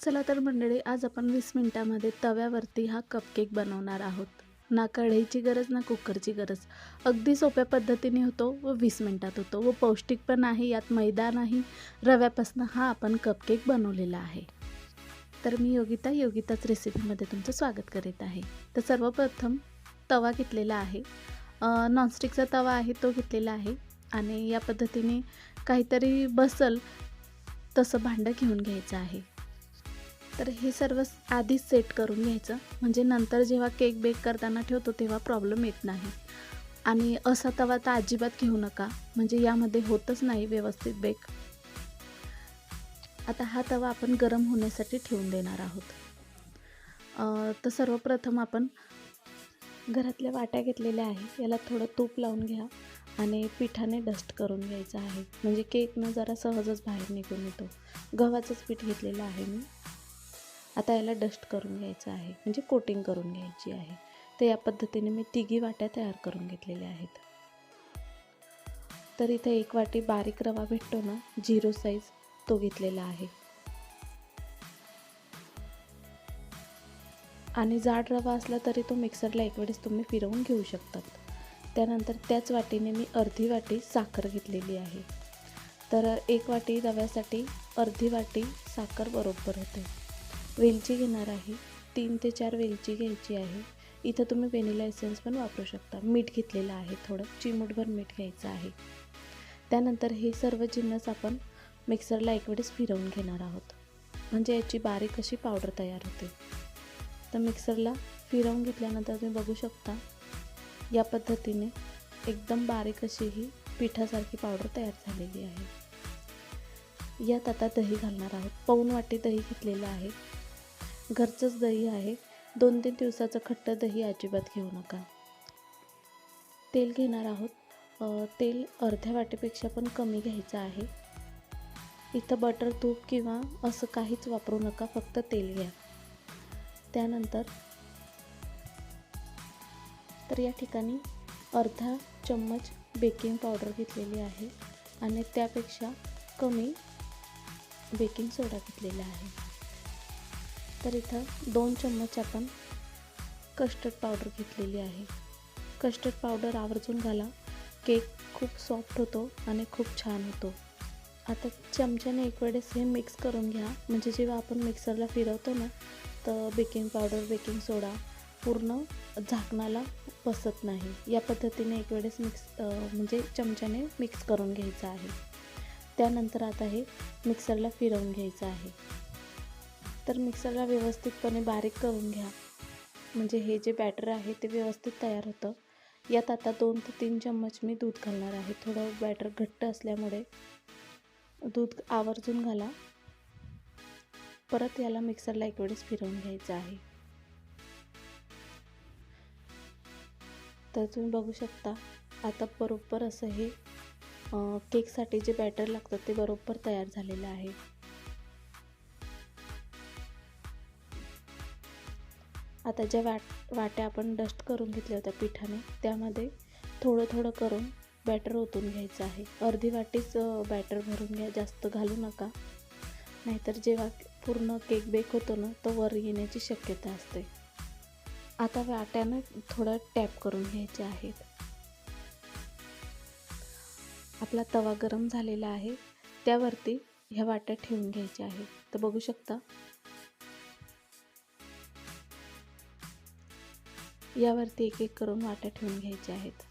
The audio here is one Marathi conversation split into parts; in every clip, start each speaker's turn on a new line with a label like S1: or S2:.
S1: चला तर मंडळी आज आपण वीस मिनटामध्ये तव्यावरती हा कपकेक बनवणार आहोत. ना कढईची गरज ना कुकरची गरज. अगदी सोप्या पद्धतीने होतो व वीस मिनटात होतो व पौष्टिक पण आहे यात मैदा नाही. रव्यापासून हा आपण कपकेक बनवलेला आहे. तर मी योगिता योगिताच रेसिपीमध्ये तुमचं स्वागत करीत आहे. तर सर्वप्रथम तवा घेतलेला आहे. नॉनस्टिकचा तवा आहे तो घेतलेला आहे. आणि या पद्धतीने काहीतरी बसल तसं भांडं घेऊन घ्यायचं आहे. तर हे सर्व आधीच सेट करून घ्यायचं. म्हणजे नंतर जेव्हा केक बेक करताना ठेवतो तेव्हा प्रॉब्लेम येत नाही. आणि असा तवा तर अजिबात घेऊ नका. म्हणजे यामध्ये होतच नाही व्यवस्थित बेक आता हा तवा आपण गरम होण्यासाठी ठेवून देणार आहोत. तर सर्वप्रथम आपण घरातल्या वाट्या घेतलेल्या आहेत. याला थोडं तूप लावून घ्या आणि पिठाने डस्ट करून घ्यायचं आहे. म्हणजे केकनं जरा सहजच बाहेर निघून येतो. गव्हाचंच पीठ घेतलेलं आहे मी. आता याला डस्ट करून घ्यायचं आहे म्हणजे कोटिंग करून घ्यायची आहे. तर या पद्धतीने मी तिघी वाट्या तयार करून घेतलेल्या आहेत. तर इथे एक वाटी बारीक रवा भेटतो ना झिरो साईज तो घेतलेला आहे. आणि जाड रवा असला तरी तो मिक्सरला एक वेळेस तुम्ही फिरवून घेऊ शकतात. त्यानंतर त्याच वाटीने मी अर्धी वाटी साखर घेतलेली आहे. तर एक वाटी रव्यासाठी अर्धी वाटी साखर बरोबर होते. वेलची घेणार आहे. तीन ते चार वेलची घ्यायची आहे. इथं तुम्ही व्हेनिला एसेन्स पण वापरू शकता. मीठ घेतलेलं आहे थोडं. चिमूटभर मीठ घ्यायचं आहे. त्यानंतर हे सर्व जिन्नस आपण मिक्सरला एक वेळेस फिरवून घेणार आहोत. म्हणजे याची बारीक अशी पावडर तयार होते. तर मिक्सरला फिरवून घेतल्यानंतर तुम्ही बघू शकता या पद्धतीने एकदम बारीक अशी ही पिठासारखी पावडर तयार झालेली आहे. यात आता दही घालणार आहोत. पाऊन वाटी दही घेतलेलं आहे. घरचंच दही आहे. दोन तीन दिवसाचं खट्ट दही अजिबात घेऊ नका. तेल घेणार आहोत. तेल अर्ध्या वाटेपेक्षा पण कमी घ्यायचं आहे. इथं बटर तूप किंवा असं काहीच वापरू नका. फक्त तेल घ्या. त्यानंतर तर या ठिकाणी अर्धा चम्मच बेकिंग पावडर घेतलेली आहे. आणि त्यापेक्षा कमी बेकिंग सोडा घेतलेला आहे. तर इथं दोन चम्मच आपण कस्टर्ड पावडर घेतलेली आहे. कस्टर्ड पावडर आवर्जून घाला. केक खूप सॉफ्ट होतो आणि खूप छान होतो. आता चमच्याने एक वेळेस हे मिक्स करून घ्या. म्हणजे जेव्हा आपण मिक्सरला फिरवतो ना तर बेकिंग पावडर बेकिंग सोडा पूर्ण झाकणाला बसत नाही. या पद्धतीने एक वेळेस मिक्स म्हणजे चमच्याने मिक्स करून घ्यायचं आहे. त्यानंतर आता हे मिक्सरला फिरवून घ्यायचं आहे. तर मिक्सरला व्यवस्थितपणे बारीक करून घ्या. म्हणजे हे जे बॅटर आहे ते व्यवस्थित तयार होतं. यात आता दोन ते तीन चम्मच मी दूध घालणार आहे. थोडं बॅटर घट्ट असल्यामुळे दूध आवर्जून घाला. परत याला मिक्सरला एक वेळेस फिरवून घ्यायचं आहे. तर तुम्ही बघू शकता आता बरोबर असं हे केकसाठी जे बॅटर लागतं ते बरोबर तयार झालेलं आहे. आता ज्या वाट वाट्या आपण डस्ट करून घेतल्या होत्या पिठाने त्यामध्ये थोडं थोडं करून बॅटर ओतून घ्यायचं आहे. अर्धी वाटीच बॅटर भरून घ्या जास्त घालू नका. नाहीतर जेव्हा पूर्ण केक बेक होतो ना तो वर येण्याची शक्यता असते. आता वाट्यानं थोडं टॅप करून घ्यायचे आहेत. आपला तवा गरम झालेला आहे. त्यावरती ह्या वाट्या ठेवून घ्यायच्या आहेत. तर बघू शकता यावरती एक एक करून वाट्या ठेवून घ्यायच्या आहेत.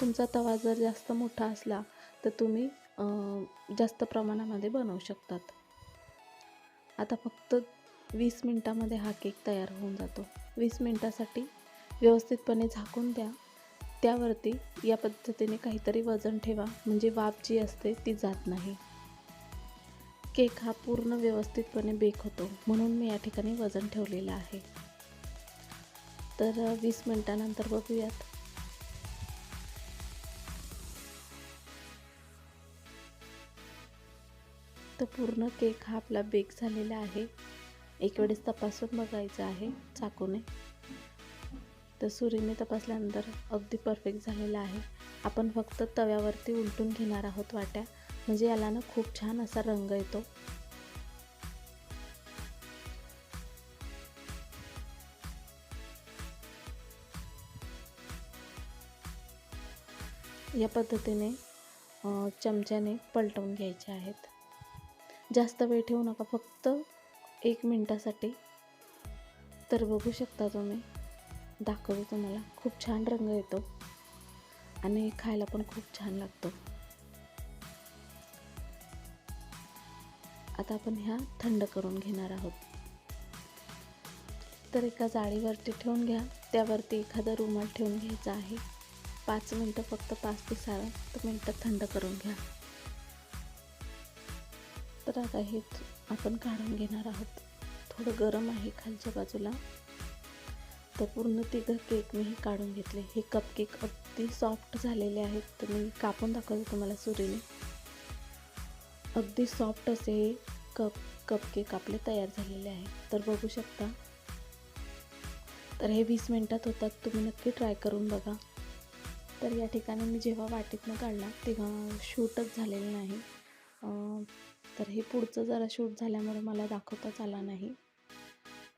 S1: तुमचा तवा जर जास्त मोठा असला तर तुम्ही जास्त प्रमाणामध्ये बनवू शकतात. आता फक्त वीस मिनटामध्ये हा केक तयार होऊन जातो. वीस मिनटासाठी व्यवस्थितपणे झाकून द्या. त्यावरती या पद्धतीने काहीतरी वजन ठेवा. म्हणजे वाफ जी असते ती जात नाही. केक हा पूर्ण व्यवस्थितपणे बेक होतो. म्हणून मी या ठिकाणी वजन ठेवलेलं आहे. तर वीस मिनटानंतर बघूयात. तर पूर्ण केक हा आपला बेक झालेला आहे. एक वेळेस तपासून बघायचं आहे चाकूने. तर सुरीने तपासल्यानंतर अगदी परफेक्ट झालेला आहे. आपण फक्त तव्यावरती उलटून घेणार आहोत वाट्या. म्हणजे याला ना खूप छान असा रंग येतो. या पद्धतीने चमच्याने पलटवून घ्यायचे आहेत. जास्त वेळ ठेवू नका फक्त एक मिनटासाठी. तर बघू शकता तुम्ही दाखवतो तुम्हाला खूप छान रंग येतो आणि खायला पण खूप छान लागतो. आता आपण ह्या थंड करून घेणार आहोत. तर एका जाळीवरती ठेवून घ्या त्यावरती एखादा रुमाल ठेवून घ्यायचा आहे. पाच मिनटं फक्त पाच ते सात मिनटं थंड करून घ्या. तर आता हे आपण काढून घेणार आहोत. थोडं गरम आहे खालच्या बाजूला. तर पूर्ण तिघं केक मी हे काढून घेतले. हे कप केक अगदी सॉफ्ट झालेले आहेत. तर मी कापून दाखवते तुम्हाला सुरीने. अगदी सॉफ्ट असे हे कप कप केक आपले तयार झालेले आहेत. तर बघू शकता. तर हे वीस मिनटात होतात. तुम्ही नक्की ट्राय करून बघा. तर या ठिकाणी मी जेव्हा वाटीतनं काढला तेव्हा शूटच झालेलं नाही. तर हे पुढचं जरा शूट झाल्यामुळे मला दाखवताच आला नाही.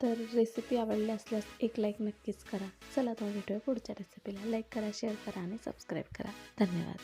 S1: तर रेसिपी आवडली असल्यास एक लाईक नक्कीच करा. चला तो भेटूया पुढच्या रेसिपीला लाईक करा शेअर करा आणि सबस्क्राईब करा. धन्यवाद.